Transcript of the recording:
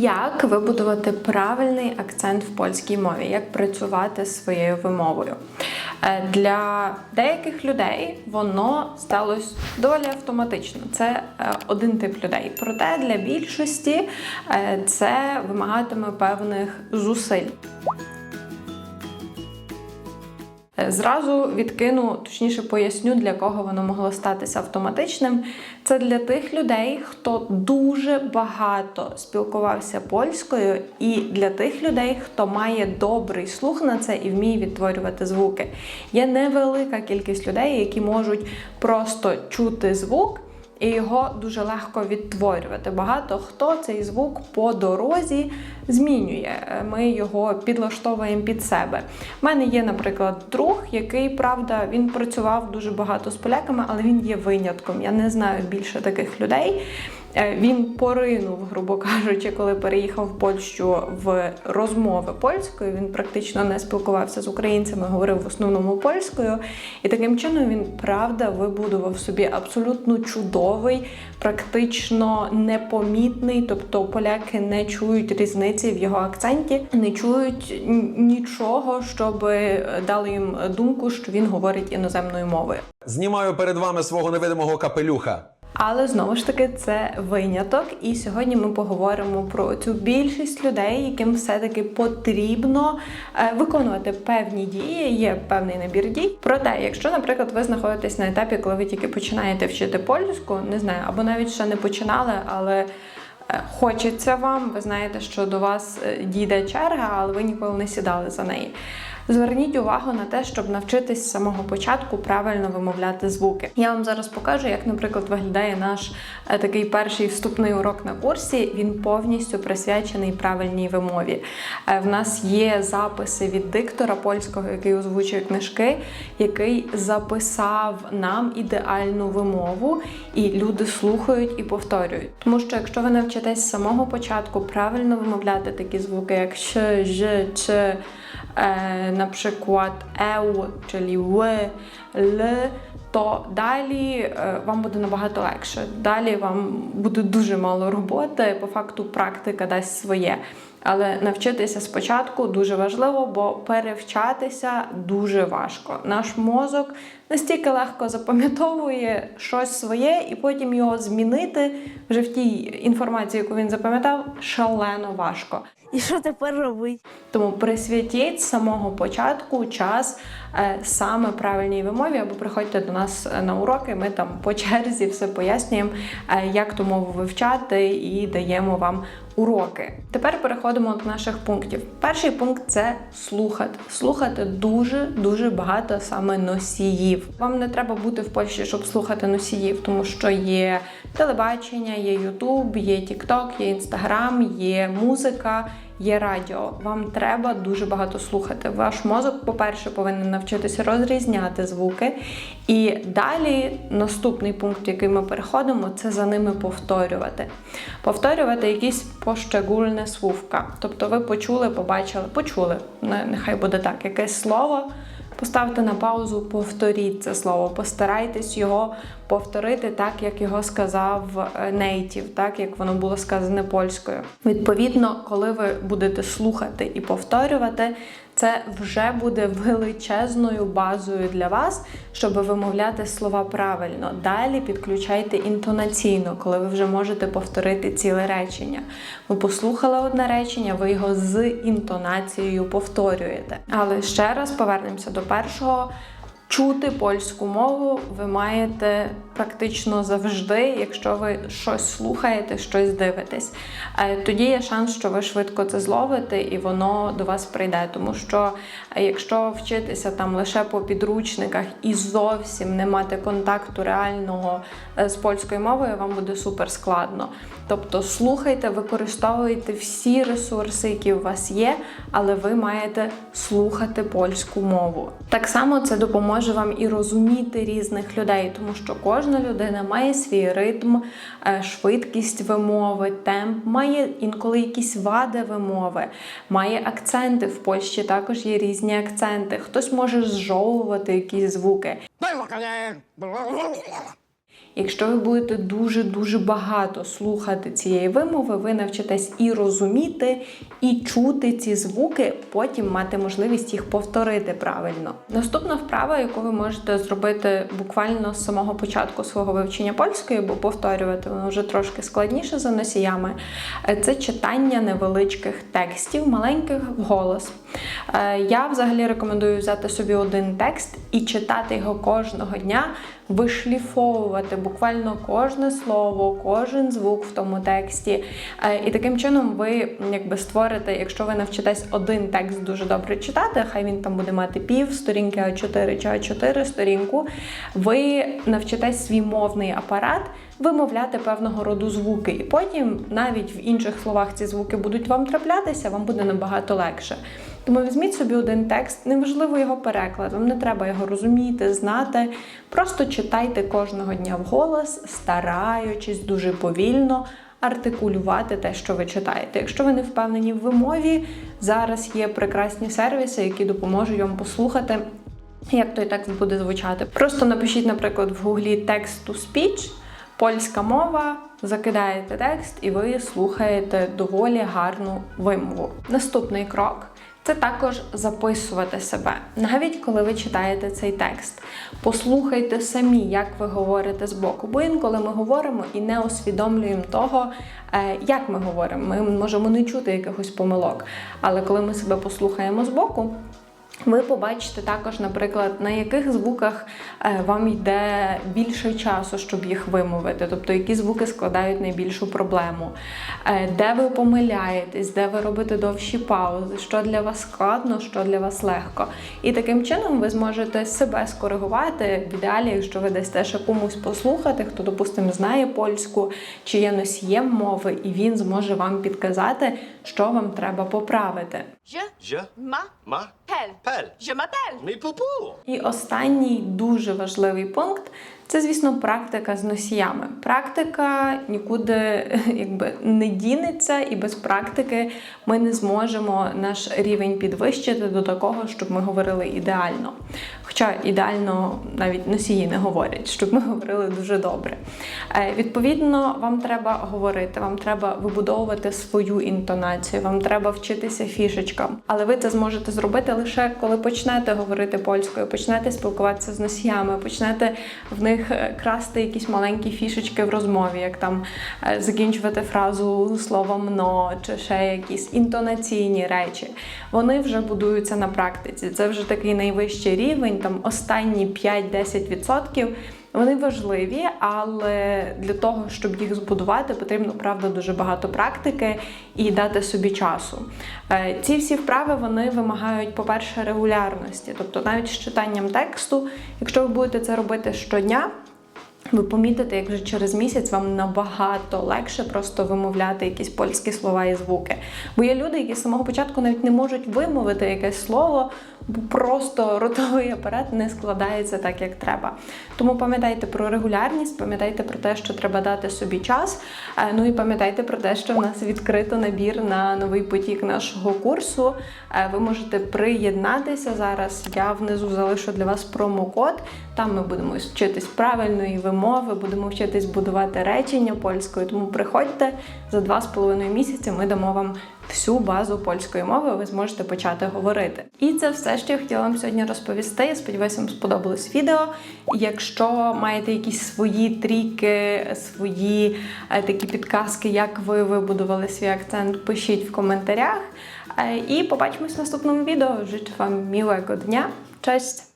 Як вибудувати правильний акцент в польській мові? Як працювати своєю вимовою? Е, Для деяких людей воно сталося доволі автоматично. Це е, один тип людей. Проте для більшості е, це вимагатиме певних зусиль. Е, Зразу відкину, точніше поясню, для кого воно могло статися автоматичним. Це для тих людей, хто дуже багато спілкувався польською, і для тих людей, хто має добрий слух на це і вміє відтворювати звуки. Є невелика кількість людей, які можуть просто чути звук. І його дуже легко відтворювати. Багато хто цей звук по дорозі змінює. Е, Ми його підлаштовуємо під себе. У мене є, наприклад, друг, який правда він працював дуже багато з поляками, але він є винятком. Я не знаю більше таких людей. Е, Він поринув, грубо кажучи, коли переїхав в Польщу в розмови польською. Він практично не спілкувався з українцями, говорив в основному польською. І таким чином він правда вибудував собі абсолютно чудовий, практично непомітний. Тобто поляки не чують різниці в його акценті, не чують нічого, щоб дали їм думку, що він говорить іноземною мовою. Знімаю перед вами свого невидимого капелюха. Але знову ж таки це виняток. І сьогодні ми поговоримо про цю більшість людей, яким все-таки потрібно е, виконувати певні дії. Є певний набір дій. Проте, якщо, наприклад, ви знаходитесь на етапі, коли ви тільки починаєте вчити польську, не знаю, або навіть ще не починали, але е, хочеться вам, ви знаєте, що до вас е, дійде черга, але ви ніколи не сідали за неї. Зверніть увагу на те, щоб навчитись з самого початку правильно вимовляти звуки. Я вам зараз покажу, як, наприклад, виглядає наш е, такий перший вступний урок на курсі. Він повністю присвячений правильній вимові. Е, В нас є записи від диктора польського, який озвучує книжки, який записав нам ідеальну вимову, і люди слухають і повторюють. Тому що якщо ви навчитесь з самого початку правильно вимовляти такі звуки, як ш, ж, ч, e, na przykład eu, czyli ły, l, то далі вам буде набагато легше. Далі вам буде дуже мало роботи. По факту практика дасть своє. Але навчитися спочатку дуже важливо, бо перевчатися дуже важко. Наш мозок настільки легко запам'ятовує щось своє, і потім його змінити вже в тій інформації, яку він запам'ятав, шалено важко. І що тепер робити? Тому присвятіть з самого початку час е, саме правильній вимові, або приходьте до нас е, на уроки. Ми там по черзі все пояснюємо, е, як ту мову вивчати, і даємо вам уроки. Тепер переходимо до наших пунктів. Перший пункт це слухати. Слухати дуже дуже багато саме носіїв. Вам не треба бути в Польщі, щоб слухати носіїв, тому що є телебачення, є Ютуб, є Тікток, є Інстаграм, є музика. Є радіо, вам треба дуже багато слухати. Ваш мозок, по-перше, повинен навчитися розрізняти звуки. І далі наступний пункт, який ми переходимо, це за ними повторювати. Повторювати якісь пощегульне словка. Тобто ви почули, побачили, почули, нехай буде так, якесь слово. Поставте на паузу, повторіть це слово, постарайтесь його повторити так, як його сказав нейтів, так як воно було сказане польською. Відповідно, коли ви будете слухати і повторювати, це вже буде величезною базою для вас, щоб вимовляти слова правильно. Далі підключайте інтонаційно, коли ви вже можете повторити ціле речення. Ви послухали одне речення, ви його з інтонацією повторюєте. Але ще раз повернемося до першого. Чути польську мову ви маєте практично завжди, якщо ви щось слухаєте, щось дивитесь. Е, Тоді є шанс, що ви швидко це зловите і воно до вас прийде. Тому що е, якщо вчитися там лише по підручниках і зовсім не мати контакту реального е, з польською мовою, вам буде супер складно. Тобто слухайте, використовуйте всі ресурси, які у вас є, але ви маєте слухати польську мову. Так само це допоможе вам і розуміти різних людей, тому що кожна людина має свій ритм, е, швидкість вимови, темп, має інколи якісь вади вимови, має акценти. В Польщі також є різні акценти. Хтось може зжовувати якісь звуки. Якщо ви будете дуже-дуже багато слухати цієї вимови, ви навчитесь і розуміти, і чути ці звуки, потім мати можливість їх повторити правильно. Наступна вправа, яку ви можете зробити буквально з самого початку свого вивчення польської, бо повторювати воно вже трошки складніше за носіями, е, це читання невеличких текстів, маленьких вголос. Е, Я взагалі рекомендую взяти собі один текст і читати його кожного дня, вишліфовувати буквально кожне слово, кожен звук в тому тексті. Е, І таким чином ви якби створите, якщо ви навчитесь один текст дуже добре читати, хай він там буде мати пів сторінки А4 чи А4 сторінку, ви навчитесь свій мовний апарат вимовляти певного роду звуки. І потім навіть в інших словах ці звуки будуть вам траплятися, вам буде набагато легше. Тому візьміть собі один текст, неважливо його переклад, вам не треба його розуміти, знати. Просто читайте кожного дня вголос, стараючись дуже повільно артикулювати те, що ви читаєте. Якщо ви не впевнені в вимові, зараз є прекрасні сервіси, які допоможуть вам послухати. Як той текст буде звучати? Просто напишіть, наприклад, в гуглі text to speech, польська мова, закидаєте текст, і ви слухаєте доволі гарну вимову. Наступний крок це також записувати себе, навіть коли ви читаєте цей текст. Послухайте самі, як ви говорите збоку. Бо інколи ми говоримо і не усвідомлюємо того, е, як ми говоримо. Ми можемо не чути якихось помилок. Але коли ми себе послухаємо збоку, ви побачите також, наприклад, на яких звуках е, вам йде більше часу, щоб їх вимовити, тобто які звуки складають найбільшу проблему, е, де ви помиляєтесь, де ви робите довші паузи, що для вас складно, що для вас легко. І таким чином ви зможете себе скоригувати в ідеалі, якщо ви дасте ще комусь послухати, хто, допустимо, знає польську чи є носієм мови, і він зможе вам підказати, що вам треба поправити. Je Je m'appelle. m'appelle. Je m'appelle. Mais poupou І останній дуже важливий пункт це, звісно, практика з носіями. Практика нікуди якби не дінеться, і без практики ми не зможемо наш рівень підвищити до такого, щоб ми говорили ідеально. Хоча ідеально навіть носії не говорять, щоб ми говорили дуже добре. Е, Відповідно, вам треба говорити, вам треба вибудовувати свою інтонацію, вам треба вчитися фішечкам. Але ви це зможете зробити лише коли почнете говорити польською, почнете спілкуватися з носіями, почнете в них е, красти якісь маленькі фішечки в розмові, як там е, закінчувати фразу словом но чи ще якісь інтонаційні речі. Вони вже будуються на практиці. Це вже такий найвищий рівень, там останні 5-10%. Вони важливі, але для того, щоб їх збудувати, потрібно правда дуже багато практики і дати собі часу. Е, Ці всі вправи вони вимагають, по-перше, регулярності, тобто навіть з читанням тексту, якщо ви будете це робити щодня. Ви помітите, як вже через місяць вам набагато легше просто вимовляти якісь польські слова і звуки. Бо є люди, які з самого початку навіть не можуть вимовити якесь слово, бо просто ротовий апарат не складається так, як треба. Тому пам'ятайте про регулярність, пам'ятайте про те, що треба дати собі час. е, Ну і пам'ятайте про те, що в нас відкрито набір на новий потік нашого курсу. Е, Ви можете приєднатися зараз. Я внизу залишу для вас промокод. Там ми будемо вчитись правильної вимови, будемо вчитись будувати речення польською. Тому приходьте за два з половиною місяці. Ми дамо вам всю базу польської мови. Ви зможете почати говорити. І це все, що я хотіла вам сьогодні розповісти. Я сподіваюся, вам сподобалось відео. Якщо маєте якісь свої тріки, свої е, такі підказки, як ви вибудували свій акцент, пишіть в коментарях. Е, І побачимось в наступному відео. Życzę Wam miłego dnia. Cześć!